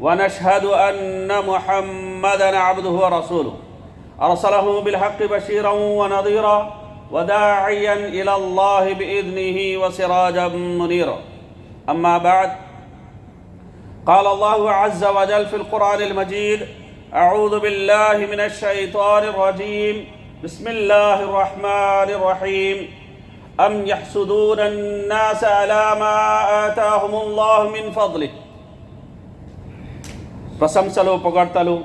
ونشهد أن محمدا عبده ورسوله. أرسله بالحق بشيرا ونظيرا وداعيا إلى الله بإذنه وسراجا منيرا. أما بعد قال الله عز وجل في القرآن المجيد أعوذ بالله من الشيطان الرجيم. بسم الله الرحمن الرحيم. أم يحسدون الناس على ما آتاهم الله من فضله؟ ప్రశంసలు పొగడ్తలు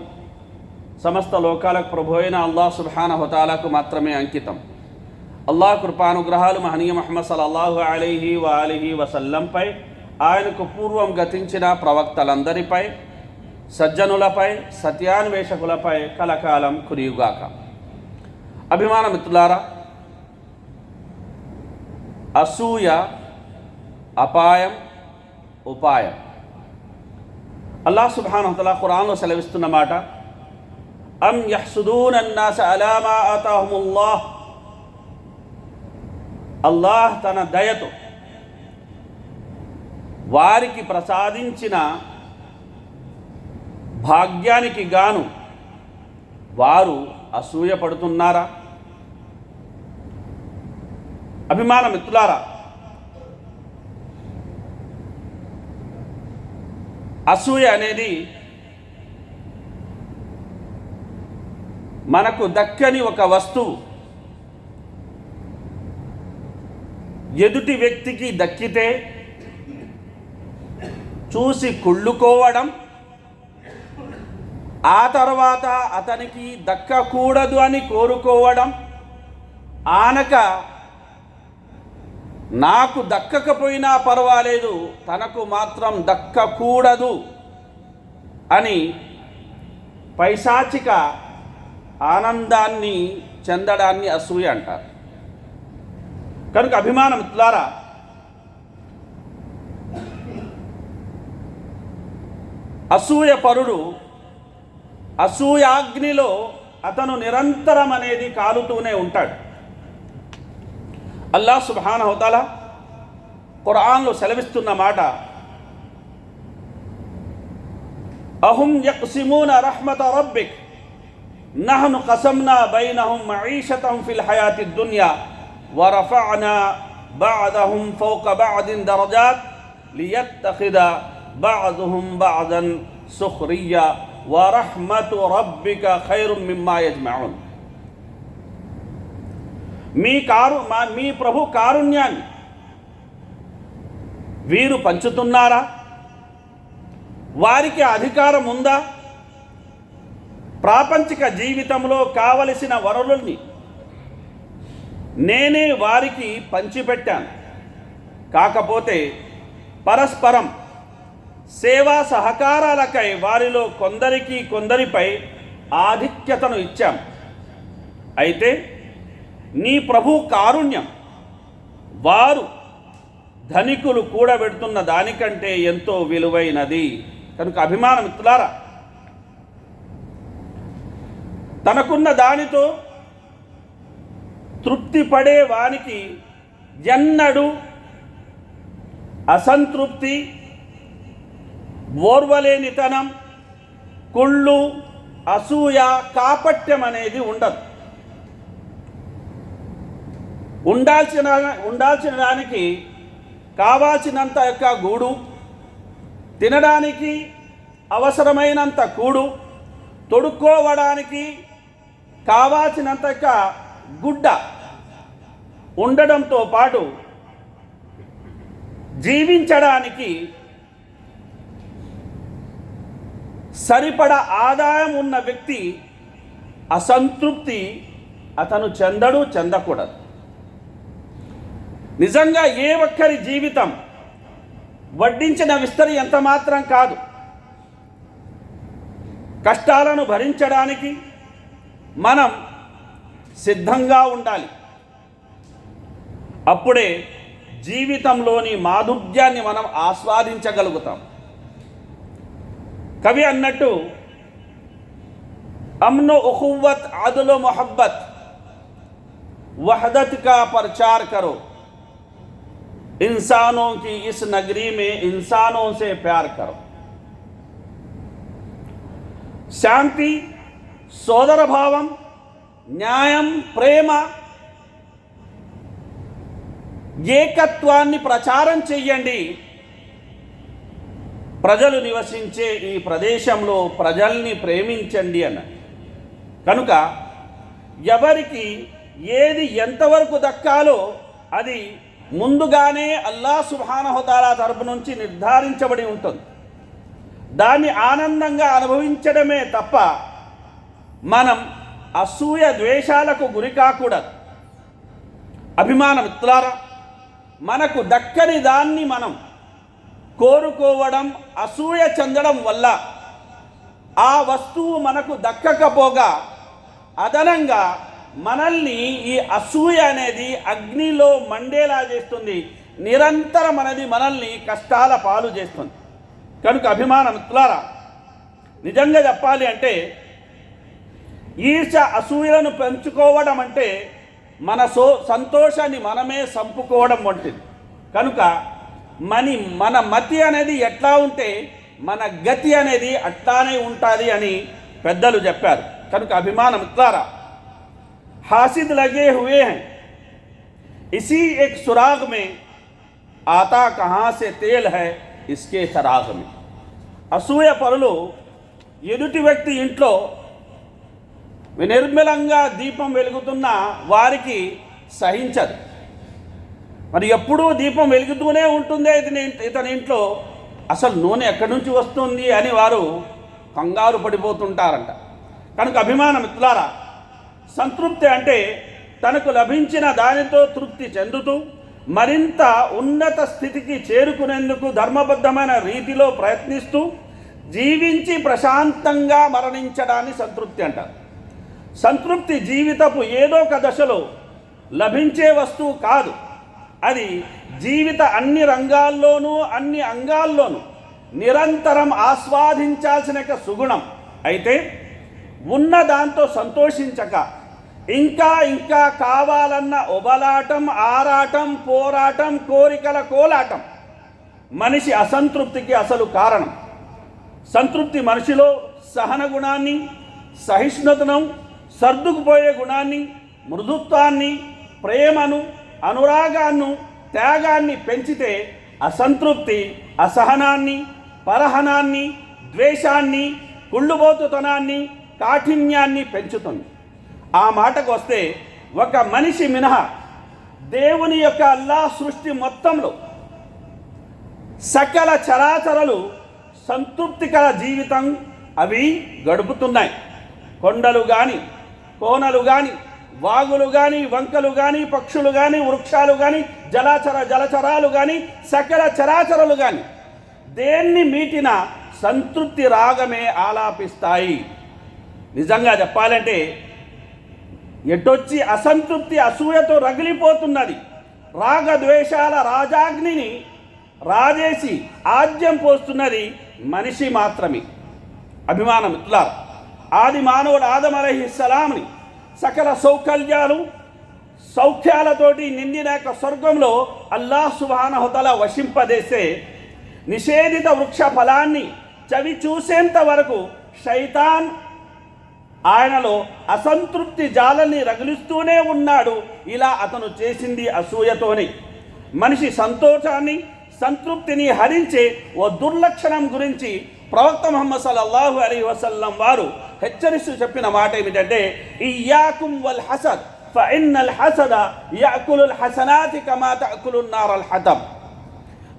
సమస్త లోకాలకు ప్రభు అయిన అల్లాహ్ సుబ్హాన హుతాలకు మాత్రమే అంకితం. అల్లాహ్ కృపానుగ్రహాలు మహనీయ మహమ్మద్ సలల్లాహు అలీహి వాలిహి వసల్లంపై ఆయనకు పూర్వం గతించిన ప్రవక్తలందరిపై సజ్జనులపై సత్యాన్వేషకులపై కలకాలం కురియుగాక. అభిమాన మిత్రులారా అసూయ అపాయం ఉపాయం. అల్లాహ్ సుబ్హానహుతల ఖురాన్లో సెలవిస్తున్న మాట అం యహ్సుదూన్ అన్నాస అలామా ఆతాహుముల్లాహ్. అల్లాహ్ తన దయతో వారికి ప్రసాదించిన భాగ్యానికి గాను వారు అసూయపడుతున్నారా? అభిమాన మిత్రులారా అసూయ అనేది మనకు దక్కని ఒక వస్తువు. ఎదుటి వ్యక్తికి దక్కితే చూసి కుళ్ళుకోవడం ఆ తర్వాత అతనికి దక్కకూడదు అని కోరుకోవడం ఆనక నాకు దక్కకపోయినా పర్వాలేదు తనకు మాత్రం దక్కకూడదు అని పైశాచిక ఆనందాన్ని చెందడాన్ని అసూయ అంటారు. కనుక అభిమానం ద్వారా అసూయ పరుడు అసూయాగ్నిలో అతను నిరంతరం అనేది కాలుతూనే ఉంటాడు. అల్లా సుబహాన హోతాల ఖురాన్లో సెలవిస్తున్న మాట అహుం యక్సిమూన రహ్మత రబ్బిక్ నహను కసమ్నా బైనహుం మঈషతం ఫిల్ హయాతి దున్యా ورفعنا بعضهم فوق بعض درجات ليتخذ بعضهم بعضا سخريا ورحمة ربك خير مما يجمعون మీ కారు మా మీ ప్రభు కారుణ్యాన్ని వీరు పంచుతున్నారా? వారికి అధికారం ఉందా? ప్రాపంచిక జీవితంలో కావలసిన వనరుల్ని నేనే వారికి పంచిపెట్టాను. కాకపోతే పరస్పరం సేవా సహకారాలకై వారిలో కొందరికి కొందరిపై ఆధిక్యతను ఇచ్చాం. అయితే నీ ప్రభు కారుణ్యం. వారు ధనికులు కూడబెడుతున్న దానికంటే ఎంతో విలువైనది. కనుక అభిమాన మిత్రులారా తనకున్న దానితో తృప్తి పడే వానికి ఎన్నడు అసంతృప్తి ఓర్వలేనితనం కుళ్ళు అసూయ కాపట్యం అనేది ఉండదు. ఉండాల్సిన ఉండాల్సిన దానికి కావాల్సినంత యొక్క గూడు తినడానికి అవసరమైనంత కూడు తొడుక్కోవడానికి కావాల్సినంత యొక్క గుడ్డ ఉండడంతో పాటు జీవించడానికి సరిపడ ఆదాయం ఉన్న వ్యక్తి అసంతృప్తి అతను చెందడు చెందకూడదు. నిజంగా ఏ ఒక్కరి జీవితం వడ్డించిన విస్తరి ఎంత మాత్రం కాదు. కష్టాలను భరించడానికి మనం సిద్ధంగా ఉండాలి. అప్పుడే జీవితంలోని మాధుర్యాన్ని మనం ఆస్వాదించగలుగుతాం. కవి అన్నట్టు అమ్నో ఉహువత్ ఆదులో మొహబ్బత్ వహదత్ కా ప్రచార్ కరో. इंसानों की इस नगरी में इंसानों से प्यार करो శాంతి సోదరభావం న్యాయం ప్రేమ ఏకత్వాన్ని ప్రచారం చెయ్యండి ప్రజలు నివసించే ఈ ప్రదేశంలో ప్రజల్ని ప్రేమించండి అన్న కనుక ఎవరికి ఏది ఎంతవరకు దక్కాలో అది ముందుగానే అల్లా సుభానహుతాలా తరపు నుంచి నిర్ధారించబడి ఉంటుంది. దాన్ని ఆనందంగా అనుభవించడమే తప్ప మనం అసూయ ద్వేషాలకు గురి కాకూడదు. అభిమాన మిత్రులారా మనకు దక్కని దాన్ని మనం కోరుకోవడం అసూయ చెందడం వల్ల ఆ వస్తువు మనకు దక్కకపోగా అదనంగా మనల్ని ఈ అసూయ అనేది అగ్నిలో మండేలా చేస్తుంది. నిరంతరం అనేది మనల్ని కష్టాల పాలు చేస్తుంది. కనుక అభిమాన మిత్రులారా నిజంగా చెప్పాలి అంటే ఈర్ష అసూయలను పెంచుకోవడం అంటే మన సో సంతోషాన్ని మనమే సంపుకోవడం వంటిది. కనుక మని మన మతి అనేది ఎట్లా ఉంటే మన గతి అనేది అట్లానే ఉంటుంది అని పెద్దలు చెప్పారు. కనుక అభిమానం మిత్రులారా हासिद लगे हुए हैं इसी एक सुराग में आता कहाँ से तेल है इसके सराग में అసూయ పరులు ఎదుటి వ్యక్తి ఇంట్లో నిర్మలంగా దీపం వెలుగుతున్న వారికి సహించదు మరి ఎప్పుడూ దీపం వెలుగుతూనే ఉంటుందే ఇతని ఇతని ఇంట్లో అసలు నూనె ఎక్కడి నుంచి వస్తుంది అని వారు కంగారు పడిపోతుంటారంట కనుక అభిమాన మిత్రులారా సంతృప్తి అంటే తనకు లభించిన దానితో తృప్తి చెందుతూ మరింత ఉన్నత స్థితికి చేరుకునేందుకు ధర్మబద్ధమైన రీతిలో ప్రయత్నిస్తూ జీవించి ప్రశాంతంగా మరణించడాన్ని సంతృప్తి అంటారు. సంతృప్తి జీవితపు ఏదో ఒక దశలో లభించే వస్తువు కాదు. అది జీవిత అన్ని రంగాల్లోనూ అన్ని అంగాల్లోనూ నిరంతరం ఆస్వాదించాల్సిన ఒక సుగుణం. అయితే ఉన్న దాంతో సంతోషించక. ఇంకా ఇంకా కావాలన్న ఒబలాటం ఆరాటం పోరాటం కోరికల కోలాటం మనిషి అసంతృప్తికి అసలు కారణం. సంతృప్తి మనిషిలో సహన గుణాన్ని సహిష్ణుతను సర్దుకుపోయే గుణాన్ని మృదుత్వాన్ని ప్రేమను అనురాగాన్ని త్యాగాన్ని పెంచితే అసంతృప్తి అసహనాన్ని పరహనాన్ని ద్వేషాన్ని కుళ్ళుబోతుతనాన్ని కాఠిన్యాన్ని పెంచుతుంది. ఆ మాటకు వస్తే ఒక మనిషి మినహా దేవుని యొక్క అల్లా సృష్టి మొత్తంలో సకల చరాచరలు సంతృప్తికర జీవితం అవి గడుపుతున్నాయి. కొండలు కానీ కోనలు కానీ వాగులు కానీ వంకలు కానీ పక్షులు కానీ వృక్షాలు కానీ జలాచర జలచరాలు కానీ సకల చరాచరలు కానీ దేన్ని మీటిన సంతృప్తి రాగమే ఆలాపిస్తాయి. నిజంగా చెప్పాలంటే ఎటొచ్చి అసంతృప్తి అసూయతో రగిలిపోతున్నది. రాగద్వేషాల రాజాగ్నిని రాజేసి ఆద్యం పోస్తున్నది మనిషి మాత్రమే. అభిమానం ఇట్లా ఆది మానవుడు ఆదం అలహిస్సలాంని సకల సౌకర్యాలు సౌఖ్యాలతోటి నిండిన యొక్క స్వర్గంలో అల్లాహ్ సుబానహుతల వశింపదేసే నిషేధిత వృక్ష ఫలాన్ని చవి చూసేంత వరకు శైతాన్ ఆయనలో అసంతృప్తి జాలని రగిలిస్తూనే ఉన్నాడు. ఇలా అతను చేసింది అసూయతోనే. మనిషి సంతోషాన్ని సంతృప్తిని హరించే ఓ దుర్లక్షణం గురించి ప్రవక్త ముహమ్మద్ సల్లల్లాహు అలీ వసల్లం వారు హెచ్చరిస్తూ చెప్పిన మాట ఏమిటంటే ఇయాకుం వల్ హసద్ ఫైనల్ హసద యాకులుల్ హసనాతి కమా తఅకులున్ నారల్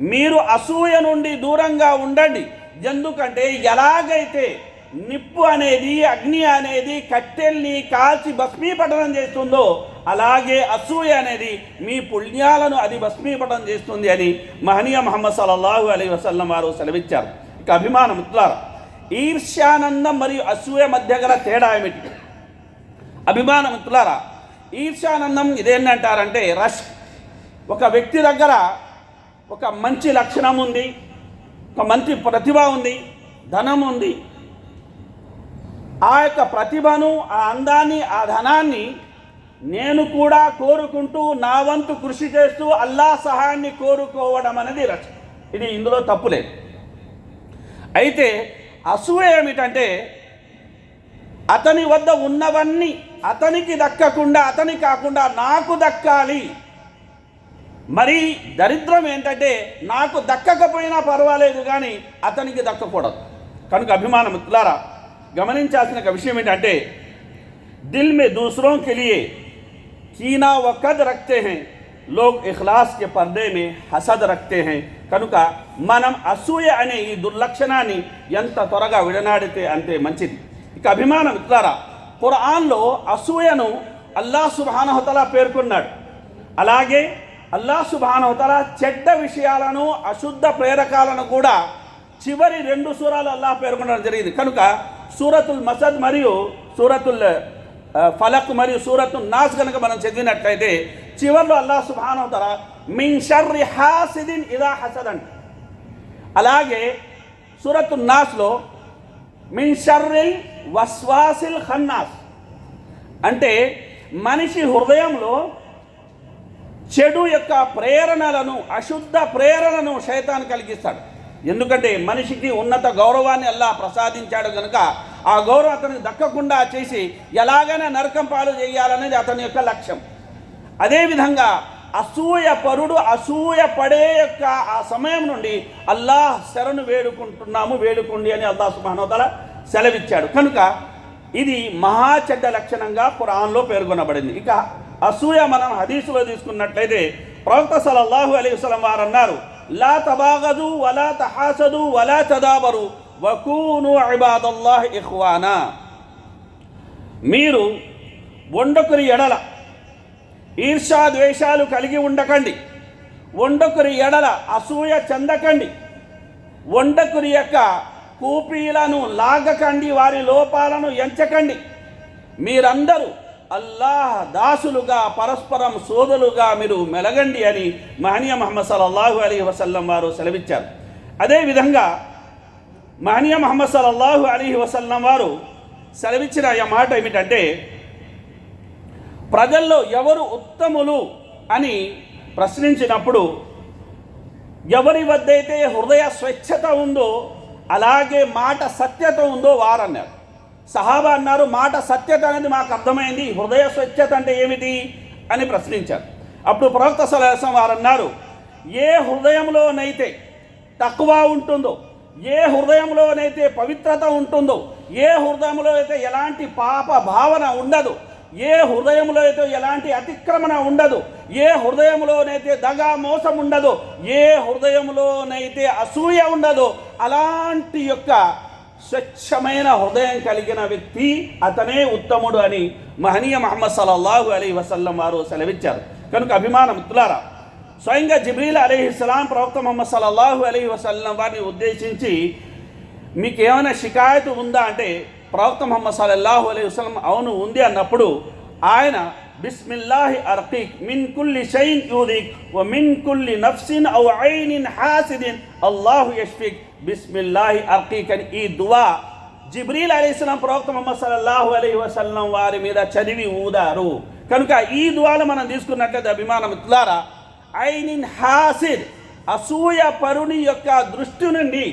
మీరు అసూయ నుండి దూరంగా ఉండండి. ఎందుకంటే ఎలాగైతే నిప్పు అనేది అగ్ని అనేది కట్టెల్ని కాల్చి భస్మీపటనం చేస్తుందో అలాగే అసూయ అనేది మీ పుణ్యాలను అది భస్మీపటనం చేస్తుంది అని మహనీయ మహమ్మద్ సల్లల్లాహు అలీ వసల్లం వారు సెలవిచ్చారు. ఇక అభిమానం ఇట్లారు ఈర్ష్యానందం మరియు అసూయ మధ్య గల తేడా ఏమిటి? అభిమాన మిత్రులారా ఈర్ష్యానందం ఇదేంటంటారంటే రష్. ఒక వ్యక్తి దగ్గర ఒక మంచి లక్షణం ఉంది ఒక మంచి ప్రతిభ ఉంది ధనం ఉంది ఆ యొక్క ప్రతిభను ఆ అందాన్ని ఆ ధనాన్ని నేను కూడా కోరుకుంటూ నా వంతు కృషి చేస్తూ అల్లా సహాయాన్ని కోరుకోవడం అనేది రచ ఇది ఇందులో తప్పులేదు అయితే అసూయ ఏమిటంటే అతని వద్ద ఉన్నవన్నీ అతనికి దక్కకుండా అతని కాకుండా నాకు దక్కాలి. మరి దరిద్రం ఏంటంటే నాకు దక్కకపోయినా పర్వాలేదు కానీ అతనికి దక్కకూడదు. కనుక అభిమాన మిత్రులారా గమనించాల్సిన ఒక విషయం ఏంటంటే దిల్ మే దూసరం కెలియే కీనా వ కద్ రక్తే హే లోక్ ఇఖ్లాస్ కే పర్దే మే హసద్ రక్తే హే కనుక మనం అసూయ అనే ఈ దుర్లక్షణాన్ని ఎంత త్వరగా విడనాడితే అంతే మంచిది. ఇక అభిమానం ఇట్లారా ఖురాన్లో అసూయను అల్లా సుబానహతలా పేర్కొన్నాడు. అలాగే అల్లా సుబానహతల చెడ్డ విషయాలను అశుద్ధ ప్రేరకాలను కూడా చివరి రెండు సూరాలు అల్లా పేర్కొనడం జరిగింది. కనుక సూరతుల్ మసద్ మరియు సూరతుల్ ఫలక్ మరియు సూరతుల్ నాస్ కనుక మనం చదివినట్లయితే చివర్లో అల్లా సుబానహతల మిన్ షర్రి హాసిదిన్ ఇదా హసద్ అంట అలాగే సూరతు నాస్లో మిన్ షర్రిల్ వస్వాసిల్ ఖన్నాస్. అంటే మనిషి హృదయంలో చెడు యొక్క ప్రేరణలను అశుద్ధ ప్రేరణను శైతాన్ కలిగిస్తాడు. ఎందుకంటే మనిషికి ఉన్నత గౌరవాన్ని అల్లా ప్రసాదించాడు కనుక ఆ గౌరవం అతనికి దక్కకుండా చేసి ఎలాగైనా నరకం పాలు చేయాలనేది అతని యొక్క లక్ష్యం. అదేవిధంగా అసూయ పరుడు అసూయ పడే యొక్క ఆ సమయం నుండి అల్లాహ్ శరణు వేడుకుంటున్నాము వేడుకోండి అని అల్లాహ్ సుబానోతల సెలవిచ్చాడు. కనుక ఇది మహా చెడ్డ లక్షణంగా ఖురాన్లో పేర్కొనబడింది. ఇక అసూయ మనం హదీసులో తీసుకున్నట్లయితే ప్రవక్త సలల్లాహు అలైహి వసలం వారు అన్నారు లా తబాగదు వలా తహాసదు వలా తదాబరు. వకూను ఇబాదల్లాహ్ ఇహ్వానా మీరు వండకురి ఎడల ఈర్షా ద్వేషాలు కలిగి ఉండకండి. వండకురి ఎడల అసూయ చెందకండి. వండకురి యొక్క కూపీలను లాగకండి వారి లోపాలను ఎంచకండి. మీరందరూ అల్లాహ్ దాసులుగా పరస్పరం సోదరులుగా మీరు మెలగండి అని మహనీయ మహమ్మద్ సల్లల్లాహు అలీ వసల్లం వారు సెలవిచ్చారు. అదేవిధంగా మహనీయ మహమ్మద్ సల్లల్లాహు అలీ వసల్లం వారు సెలవిచ్చిన ఆ మాట ఏమిటంటే ప్రజల్లో ఎవరు ఉత్తములు అని ప్రశ్నించినప్పుడు ఎవరి వద్దైతే హృదయ స్వచ్ఛత ఉందో అలాగే మాట సత్యత ఉందో వారన్నారు. సహాబా అన్నారు మాట సత్యత అనేది మాకు అర్థమైంది హృదయ స్వచ్ఛత అంటే ఏమిటి? అని ప్రశ్నించారు. అప్పుడు ప్రవక్త సలహసం వారు అన్నారు ఏ హృదయంలోనైతే తక్కువ ఉంటుందో ఏ హృదయంలోనైతే పవిత్రత ఉంటుందో ఏ హృదయంలో అయితే ఎలాంటి పాప భావన ఉండదు ఏ హృదయంలో అయితే ఎలాంటి అతిక్రమణ ఉండదు ఏ హృదయంలోనైతే దగా మోసం ఉండదు ఏ హృదయంలోనైతే అసూయ ఉండదో అలాంటి యొక్క స్వచ్ఛమైన హృదయం కలిగిన వ్యక్తి అతనే ఉత్తముడు అని మహనీయ మహమ్మద్ సల్లల్లాహు అలీ వసల్లం వారు సెలవిచ్చారు. కనుక అభిమాన మిత్రులారా స్వయంగా జిబ్రీల్ అలీహిస్సలాం ప్రవక్త మహమ్మద్ సల్లల్లాహు అలీ వసల్లం వారిని ఉద్దేశించి మీకు ఏమైనా షికాయతు ఉందా అంటే ప్రవక్త మహమ్మద్ సలల్లాహు అలీ వసలం అవును ఉంది అన్నప్పుడు ఆయన బిస్మిల్లాహి الله మిన్ من షైన్ యూదిక్ يؤذيك మిన్ كل నఫ్సిన్ أو عين حاسد الله యష్ఫిక్. బిస్మిల్లాహి الله అని ఈ దువా జిబ్రీల్ అలీస్లాం ప్రవక్త మొహమ్మద్ సల్లాహు అలీ వసల్లం వారి మీద చదివి ఊదారు. కనుక ఈ దువాలు మనం తీసుకున్నట్లయితే అభిమానం మిత్రులారా ఐనిన్ హాసిద్ అసూయ పరుని యొక్క దృష్టి నుండి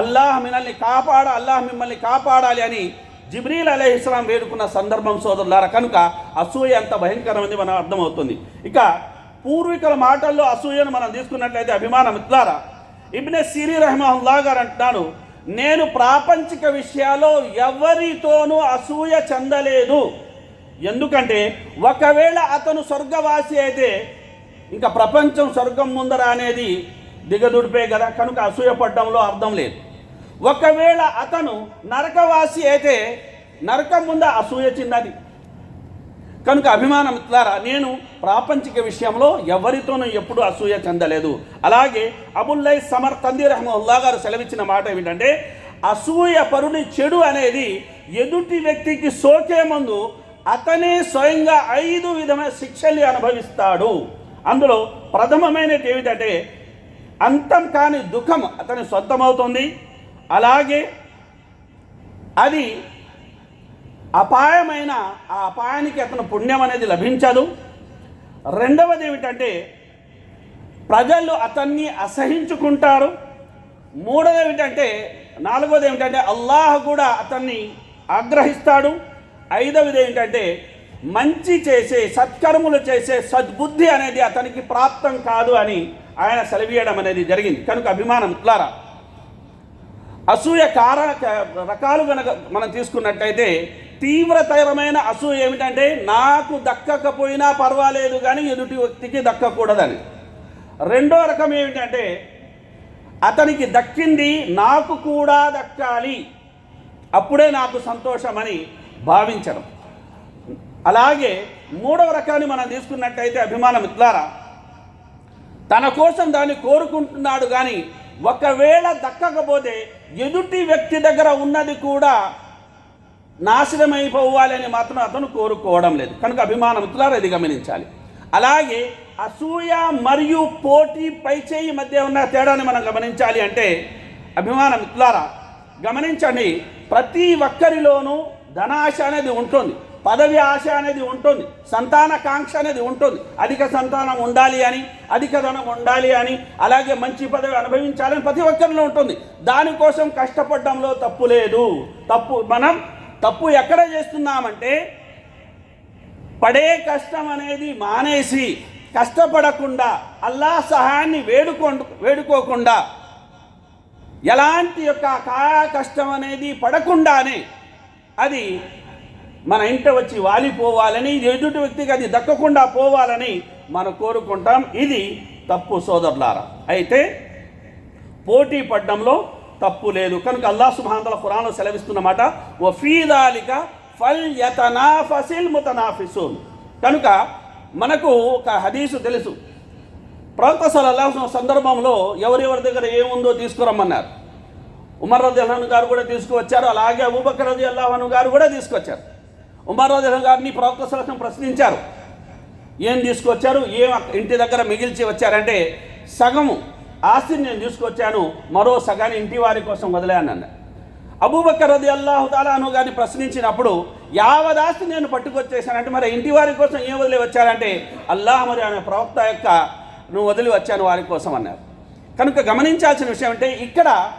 అల్లాహ్ మిమ్మల్ని కాపాడ అల్లాహ్ మిమ్మల్ని కాపాడాలి అని జిబ్రీల్ అలైహిస్లాం వేడుకున్న సందర్భం సోదరులారా కనుక అసూయ ఎంత భయంకరమైంది మనం అర్థమవుతుంది. ఇక పూర్వీకుల మాటల్లో అసూయను మనం తీసుకున్నట్లయితే అభిమానం మిత్రులారా ఇబ్నె సిరి రహమహుల్లా గారు అంటున్నాడు నేను ప్రాపంచిక విషయాల్లో ఎవరితోనూ అసూయ చెందలేదు. ఎందుకంటే ఒకవేళ అతను స్వర్గవాసి అయితే ఇంకా ప్రపంచం స్వర్గం ముందర అనేది దిగదుడిపే కదా కనుక అసూయ పడ్డంలో అర్థం లేదు. ఒకవేళ అతను నరకవాసి అయితే నరకం ముందు అసూయ చిన్నది. కనుక అభిమానం ద్వారా నేను ప్రాపంచిక విషయంలో ఎవరితోనూ ఎప్పుడూ అసూయ చెందలేదు. అలాగే అబుల్లై సమర్ తంది రహమల్లా గారు సెలవిచ్చిన మాట ఏమిటంటే అసూయ పరుని చెడు అనేది ఎదుటి వ్యక్తికి సోకే ముందు అతనే స్వయంగా ఐదు విధమైన శిక్షల్ని అనుభవిస్తాడు. అందులో ప్రథమమైనది ఏమిటంటే అంతం కాని దుఃఖం అతని సొంతమవుతుంది అలాగే అది అపాయమైన ఆ అపాయానికి అతను పుణ్యం అనేది లభించదు. రెండవది ఏమిటంటే ప్రజలు అతన్ని అసహించుకుంటారు. మూడవది ఏమిటంటే నాలుగవది ఏమిటంటే అల్లాహ్ కూడా అతన్ని ఆగ్రహిస్తాడు. ఐదవది ఏమిటంటే మంచి చేసే సత్కర్ములు చేసే సద్బుద్ధి అనేది అతనికి ప్రాప్తం కాదు అని ఆయన సెలవీయడం అనేది జరిగింది. కనుక అభిమానం ఇట్లారా అసూయ కారణ రకాలు కనుక మనం తీసుకున్నట్టయితే తీవ్రతరమైన అసూయ ఏమిటంటే నాకు దక్కకపోయినా పర్వాలేదు కానీ ఎదుటి వ్యక్తికి దక్కకూడదని. రెండో రకం ఏమిటంటే అతనికి దక్కింది నాకు కూడా దక్కాలి. అప్పుడే నాకు సంతోషమని భావించడం. అలాగే మూడవ రకాన్ని మనం తీసుకున్నట్టయితే అభిమానం ఇట్లారా తన కోసం దాన్ని కోరుకుంటున్నాడు కానీ ఒకవేళ దక్కకపోతే ఎదుటి వ్యక్తి దగ్గర ఉన్నది కూడా నాశనమైపోవాలని మాత్రం అతను కోరుకోవడం లేదు. కనుక అభిమాన ఇట్లారా ఇది గమనించాలి. అలాగే అసూయ మరియు పోటీ పైచేయి మధ్య ఉన్న తేడాని మనం గమనించాలి అంటే అభిమాన ఇట్లారా గమనించండి ప్రతి ఒక్కరిలోనూ ధనాశ అనేది ఉంటుంది. పదవి ఆశ అనేది ఉంటుంది సంతాన కాంక్ష అనేది ఉంటుంది. అధిక సంతానం ఉండాలి అని అధిక ధనం ఉండాలి అని అలాగే మంచి పదవి అనుభవించాలని ప్రతి ఒక్కరిలో ఉంటుంది. దానికోసం కష్టపడడంలో తప్పు లేదు. తప్పు మనం తప్పు ఎక్కడ చేస్తున్నామంటే పడే కష్టం అనేది మానేసి కష్టపడకుండా అల్లా సహాయాన్ని వేడుకో వేడుకోకుండా ఎలాంటి యొక్క కాయా కష్టం అనేది పడకుండానే అది మన ఇంట వచ్చి వాలిపోవాలని ఇది ఎదుటి వ్యక్తికి అది దక్కకుండా పోవాలని మనం కోరుకుంటాం. ఇది తప్పు సోదరులారా. అయితే పోటీ పడ్డంలో తప్పు లేదు. కనుక అల్లా సుభాంతల ఖురాన్ సెలవిస్తున్నమాట ఓ ఫీదాలిక ఫల్ యతనాఫసిల్ ముతనాఫిసూన్. కనుక మనకు ఒక హదీసు తెలుసు. ప్రవక్త సలహా సందర్భంలో ఎవరెవరి దగ్గర ఏముందో తీసుకురమ్మన్నారు. ఉమర్ రది అల్లాహన్ గారు కూడా తీసుకువచ్చారు. అలాగే అబూబకర్ రది అల్లాహన్ గారు కూడా తీసుకొచ్చారు. ఉమర్ గారిని ప్రవక్త సలహం ప్రశ్నించారు. ఏం తీసుకొచ్చారు? ఏం ఇంటి దగ్గర మిగిల్చి వచ్చారంటే సగము ఆస్తిని నేను తీసుకొచ్చాను మరో సగాన్ని ఇంటి వారి కోసం వదిలేను అన్న అబూబక్కర్ రది అల్లాహుతాలాను గారిని ప్రశ్నించినప్పుడు యావదాస్తి నేను పట్టుకొచ్చేసానంటే మరి ఇంటి వారి కోసం ఏం వదిలి వచ్చారంటే అల్లాహ్ మరి అనే ప్రవక్త యొక్క నువ్వు వదిలి వచ్చాను వారి కోసం అన్నారు. కనుక గమనించాల్సిన విషయం అంటే ఇక్కడ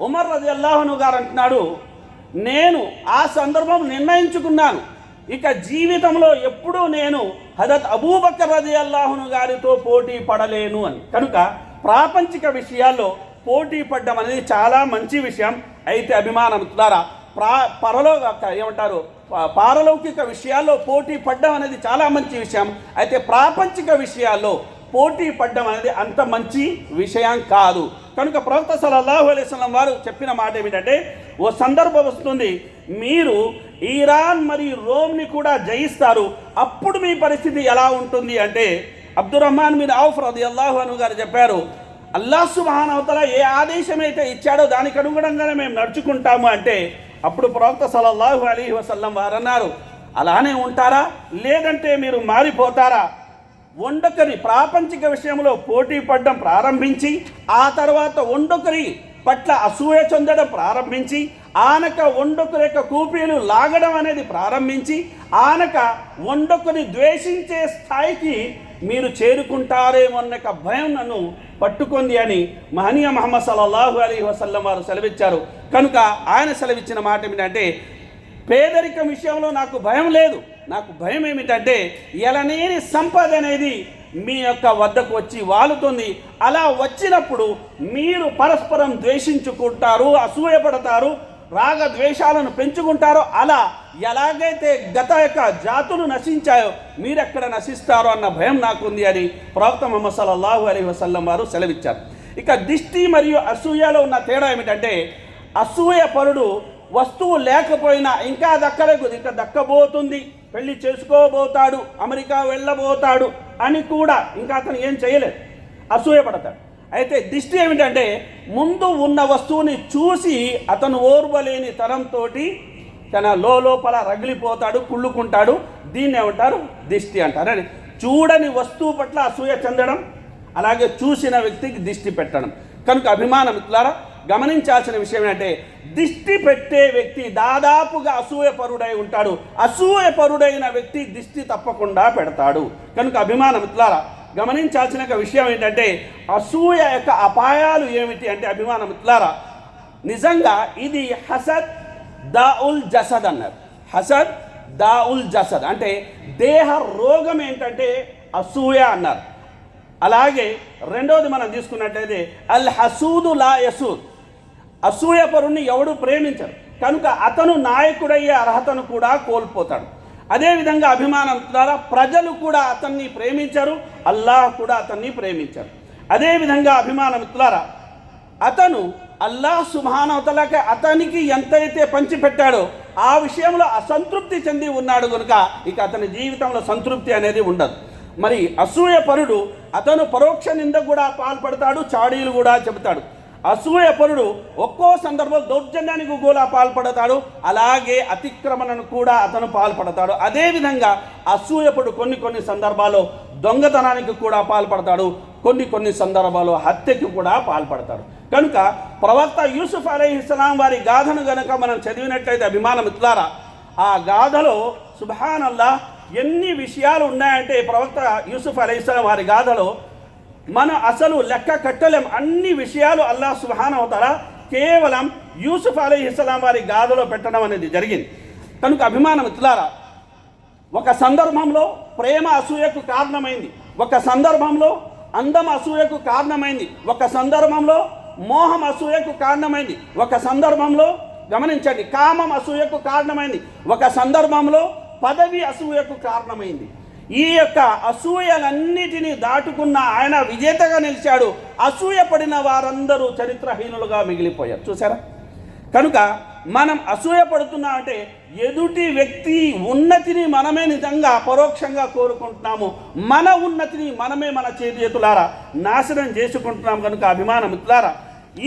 ఉమర్ రది అల్లాహను గారు అంటున్నాడు నేను ఆ సందర్భం నిర్ణయించుకున్నాను. ఇక జీవితంలో ఎప్పుడూ నేను హజరత్ అబూబక్కర్ రజీ అల్లాహును గారితో పోటీ పడలేను అని. కనుక ప్రాపంచిక విషయాల్లో పోటీ పడడం అనేది చాలా మంచి విషయం. అయితే అభిమానం ద్వారా ప్రా పరలో ఏమంటారు పారలౌకిక విషయాల్లో పోటీ పడడం అనేది చాలా మంచి విషయం. అయితే ప్రాపంచిక విషయాల్లో పోటీ పడడం అనేది అంత మంచి విషయం కాదు. కనుక ప్రవక్త సల్లల్లాహు అలైస్లం వారు చెప్పిన మాట ఏమిటంటే ఓ సందర్భం వస్తుంది మీరు ఈరాన్ మరియు రోమ్ని కూడా జయిస్తారు. అప్పుడు మీ పరిస్థితి ఎలా ఉంటుంది అంటే అబ్దురహ్మాన్ బిన్ ఔఫ్ రది అల్లాహు అను గారు చెప్పారు అల్లాహ్ సుబానవతల ఏ ఆదేశం అయితే ఇచ్చాడో దానికి అనుగుణంగానే మేము నడుచుకుంటాము అంటే అప్పుడు ప్రవక్త సల్లల్లాహు అలీ వసల్లం వారు అన్నారు. అలానే ఉంటారా? లేదంటే మీరు మారిపోతారా? వండొకరి ప్రాపంచిక విషయంలో పోటీ పడడం ప్రారంభించి ఆ తర్వాత వండొకరి పట్ల అసూయ చెందడం ప్రారంభించి ఆనక వండొకరి యొక్క కూపీలు లాగడం అనేది ప్రారంభించి ఆనక వండొకరి ద్వేషించే స్థాయికి మీరు చేరుకుంటారేమన్న అన్న భయం నన్ను పట్టుకుంది అని మహనీయ మహమ్మద్ సల్లల్లాహు అలీ వసల్లం వారు సెలవిచ్చారు. కనుక ఆయన సెలవిచ్చిన మాట ఏమిటంటే పేదరికం విషయంలో నాకు భయం లేదు. నాకు భయం ఏమిటంటే ఎలనేని సంపద అనేది మీ యొక్క వద్దకు వచ్చి వాలుతుంది. అలా వచ్చినప్పుడు మీరు పరస్పరం ద్వేషించుకుంటారు అసూయపడతారు రాగ ద్వేషాలను పెంచుకుంటారో. అలా ఎలాగైతే గత యొక్క జాతులు నశించాయో మీరెక్కడ నశిస్తారో అన్న భయం నాకుంది అని ప్రవక్త మొహమ్మద్ సల్లాహు అలీ వసల్లం వారు సెలవిచ్చారు. ఇక దిష్టి మరియు అసూయలో ఉన్న తేడా ఏమిటంటే అసూయ పరుడు వస్తువు లేకపోయినా ఇంకా దక్కలేదు ఇంకా దక్కబోతుంది. పెళ్ళి చేసుకోబోతాడు అమెరికా వెళ్ళబోతాడు అని కూడా ఇంకా అతను ఏం చేయలేదు. అసూయపడతాడు. అయితే దిష్టి ఏమిటంటే ముందు ఉన్న వస్తువుని చూసి అతను ఓర్వలేని తరంతో తన లోపల రగిలిపోతాడు కుళ్ళుకుంటాడు. దీన్ని ఏమంటారు? దిష్టి అంటారు. అని చూడని వస్తువు పట్ల అసూయ చెందడం అలాగే చూసిన వ్యక్తికి దిష్టి పెట్టడం. కనుక అభిమానం ఇట్లారా గమనించాల్సిన విషయం ఏంటంటే దిష్టి పెట్టే వ్యక్తి దాదాపుగా అసూయపరుడై ఉంటాడు. అసూయపరుడైన వ్యక్తి దిష్టి తప్పకుండా పెడతాడు. కనుక అభిమానం ఇట్లారా గమనించాల్సిన ఒక విషయం ఏంటంటే అసూయ యొక్క అపాయాలు ఏమిటి అంటే అభిమానం ఇట్లారా నిజంగా ఇది హసద్ దాఉల్ జసద్ అన్నారు. హసద్ దాఉల్ జసద్ అంటే దేహ రోగం ఏంటంటే అసూయ అన్నారు. అలాగే రెండవది మనం తీసుకున్నట్లయితే అల్ హసూదు లా యసూద్. అసూయపరుణ్ణి ఎవడు ప్రేమించరు కనుక అతను నాయకుడయ్యే అర్హతను కూడా కోల్పోతాడు. అదేవిధంగా అభిమానం ద్వారా ప్రజలు కూడా అతన్ని ప్రేమించరు అల్లాహ్ కూడా అతన్ని ప్రేమించరు. అదేవిధంగా అభిమానం ద్వారా అతను అల్లాహ్ సుభానవతలకి అతనికి ఎంతైతే పంచిపెట్టాడో ఆ విషయంలో అసంతృప్తి చెంది ఉన్నాడు కనుక ఇక అతని జీవితంలో సంతృప్తి అనేది ఉండదు. మరి అసూయపరుడు అతను పరోక్ష నింద కూడా పాల్పడతాడు చాడీలు కూడా చెబుతాడు. అసూయపరుడు ఒక్కో సందర్భంలో దౌర్జన్యానికి కూడా పాల్పడతాడు అలాగే అతిక్రమణను కూడా అతను పాల్పడతాడు. అదేవిధంగా అసూయపడు కొన్ని కొన్ని సందర్భాల్లో దొంగతనానికి కూడా పాల్పడతాడు కొన్ని కొన్ని సందర్భాల్లో హత్యకి కూడా పాల్పడతాడు. కనుక ప్రవక్త యూసుఫ్ అలీహిస్లాం వారి గాథను గనక మనం చదివినట్లయితే అభిమానం ఇట్లారా ఆ గాథలో సుభానల్లా ఎన్ని విషయాలు ఉన్నాయంటే ప్రవక్త యూసుఫ్ అలైస్లాం వారి గాథలో మనం అసలు లెక్క కట్టలేం. అన్ని విషయాలు అల్లా సుహాన్ అవుతారా కేవలం యూసుఫ్ అలీహిస్లాం వారి గాథలో పెట్టడం అనేది జరిగింది. కనుక అభిమానం ఇట్లారా ఒక సందర్భంలో ప్రేమ అసూయకు కారణమైంది. ఒక సందర్భంలో అందం అసూయకు కారణమైంది. ఒక సందర్భంలో మోహం అసూయకు కారణమైంది. ఒక సందర్భంలో గమనించండి కామం అసూయకు కారణమైంది. ఒక సందర్భంలో పదవి అసూయకు కారణమైంది. ఈ యొక్క అసూయలన్నిటినీ దాటుకున్న ఆయన విజేతగా నిలిచాడు. అసూయ పడిన వారందరూ చరిత్రహీనులుగా మిగిలిపోయారు. చూసారా కనుక మనం అసూయ పడుతున్నా అంటే ఎదుటి వ్యక్తి ఉన్నతిని మనమే నిజంగా పరోక్షంగా కోరుకుంటున్నాము. మన ఉన్నతిని మనమే మన చేతులారా నాశనం చేసుకుంటున్నాం కనుక అభిమానం ఇట్లారా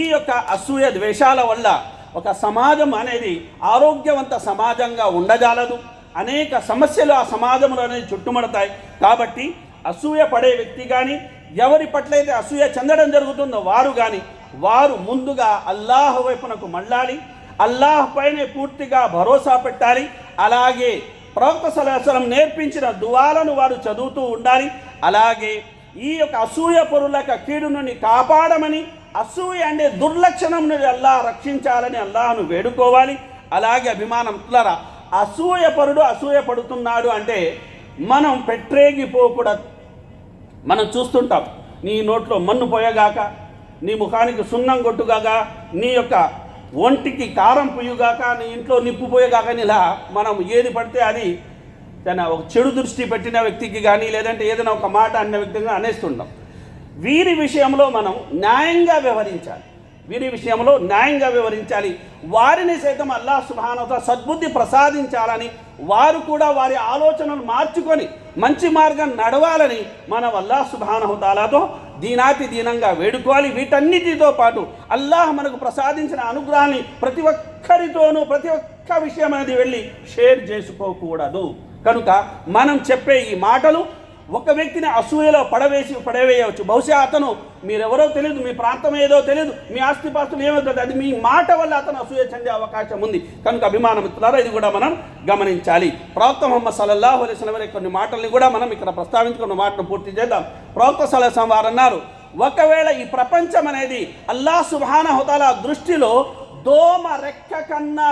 ఈ యొక్క అసూయ ద్వేషాల వల్ల ఒక సమాజం అనేది ఆరోగ్యవంత సమాజంగా ఉండజాలదు అనేక సమస్యలు ఆ సమాజంలో అనేది చుట్టుముడతాయి. కాబట్టి అసూయ పడే వ్యక్తి కానీ ఎవరి పట్లయితే అసూయ చెందడం జరుగుతుందో వారు కానీ వారు ముందుగా అల్లాహ్ వైపునకు మళ్ళాలి అల్లాహ్ పైనే పూర్తిగా భరోసా పెట్టాలి అలాగే ప్రవక్త సలహసలం నేర్పించిన దువాలను వారు చదువుతూ ఉండాలి అలాగే ఈ యొక్క అసూయ పొరుల కీడు నుండి కాపాడమని అసూయ అనే దుర్లక్షణం నుండి అల్లాహ్ రక్షించాలని అల్లాహను వేడుకోవాలి. అలాగే అభిమానం తులరా అసూయపరుడు అసూయపడుతున్నాడు అసూయ పడుతున్నాడు అంటే మనం పెట్టరేగిపోకూడదు మనం చూస్తుంటాం. నీ నోట్లో మన్ను పోయగాక నీ ముఖానికి సున్నం కొట్టుగాక నీ యొక్క ఒంటికి కారం పుయ్యుగాక నీ ఇంట్లో నిప్పు పోయేగాక అని ఇలా మనం ఏది పడితే అది తన ఒక చెడు దృష్టి పెట్టిన వ్యక్తికి కానీ లేదంటే ఏదైనా ఒక మాట అన్న వ్యక్తిగా అనేస్తుంటాం. వీరి విషయంలో మనం న్యాయంగా వ్యవహరించాలి. వీరి విషయంలో న్యాయంగా వివరించాలి. వారిని సైతం అల్లా సుభానత సద్బుద్ధి ప్రసాదించాలని వారు కూడా వారి ఆలోచనలు మార్చుకొని మంచి మార్గం నడవాలని మనం అల్లా సుభానహుతాలతో దీనాతి దీనంగా వేడుకోవాలి. వీటన్నిటితో పాటు అల్లాహ్ మనకు ప్రసాదించిన అనుగ్రహాన్ని ప్రతి ఒక్కరితోనూ ప్రతి ఒక్క విషయం అనేది వెళ్ళి షేర్ చేసుకోకూడదు. కనుక మనం చెప్పే ఈ మాటలు ఒక వ్యక్తిని అసూయలో పడవేసి పడవేయవచ్చు. బహుశా అతను మీరెవరో తెలియదు మీ ప్రాంతం ఏదో తెలియదు మీ ఆస్తిపాస్తులు ఏమో తెలియదు అది మీ మాట వల్ల అతను అసూయ చెందే అవకాశం ఉంది. కనుక అభిమానం ఇస్తున్నారో ఇది కూడా మనం గమనించాలి. ప్రవక్త మొహమ్మద్ సల్లల్లాహు వలసిన వారి కొన్ని మాటల్ని కూడా మనం ఇక్కడ ప్రస్తావించుకున్న మాటను పూర్తి చేద్దాం. ప్రవక్త సలహం వారు అన్నారు ఒకవేళ ఈ ప్రపంచం అనేది అల్లా సుభాన హుతాల దృష్టిలో దోమ రెక్క కన్నా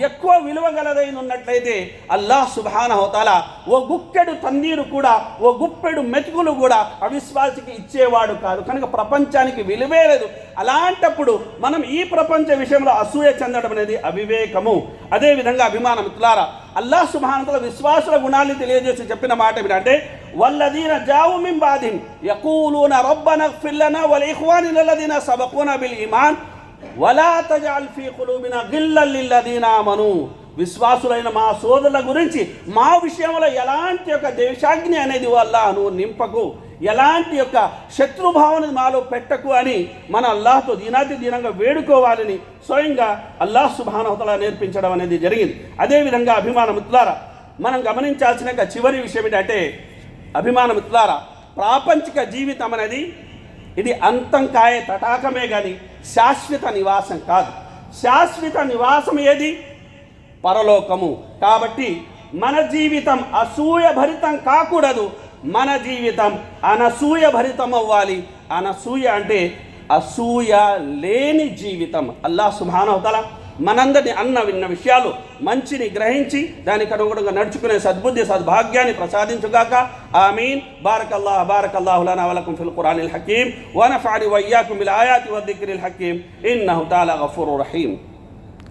ఎక్కువ విలువ గలదైన ఉన్నట్లయితే అల్లాహ్ సుబాన హోతాల ఓ గుక్కెడు తన్నీరు కూడా ఓ గుప్పెడు మెతుకులు కూడా అవిశ్వాసికి ఇచ్చేవాడు కాదు. కనుక ప్రపంచానికి విలువే లేదు. అలాంటప్పుడు మనం ఈ ప్రపంచ విషయంలో అసూయ చెందడం అనేది అవివేకము. అదేవిధంగా అభిమానం ఇట్లారా అల్లాహ్ సుభానతల విశ్వాసుల గుణాన్ని తెలియజేసి చెప్పిన మాట ఏమిటంటే వల్లదీన జావు మిం బాధిన్ యకూలూన రబ్బన ఫిల్లన వల్ ఇఖ్వానిన సబకున బిల్ ఇమాన్ వలా తజాల్ ఫీ కులూబిన గిల్లల్ విశ్వాసులైన మా సోదరుల గురించి మా విషయంలో ఎలాంటి యొక్క దేశాగ్ని అనేది వల్ల నువ్వు నింపకు. ఎలాంటి యొక్క శత్రుభావన మాలో పెట్టకు అని మన అల్లాహ్తో దీనాతి దీనంగా వేడుకోవాలని స్వయంగా అల్లాహ్ సుభానహతలా నేర్పించడం అనేది జరిగింది. అదేవిధంగా అభిమానమిత్రులారా మనం గమనించాల్సిన చివరి విషయం ఏంటంటే అభిమానమిత్రులారా ప్రాపంచిక జీవితం అనేది ఇది అంతం కాయే తటాకమే కానీ శాశ్వత నివాసం కాదు. శాశ్వత నివాసం ఏది? పరలోకము. కాబట్టి మన జీవితం అసూయ భరితం కాకూడదు. మన జీవితం అనసూయ భరితం అవ్వాలి అనసూయ అంటే అసూయ లేని జీవితం. అల్లా సుభానవతల మనందరిని అన్న విన్న విషయాలు మంచిని గ్రహించి దానికి అనుగుణంగా నడుచుకునే సద్బుద్ధి సద్భాగ్యాన్ని ప్రసాదించుగాక. ఆమీన్. బారకల్లా బారకల్లాహు వలకం ఫిల్ ఖురానిల్ హకీం. వనఫాని వయ్యాకుం బిల్ ఆయాతి వద్దిక్రిల్ హకీం. ఇన్నహు తాలా గఫూరుర్ రహీం.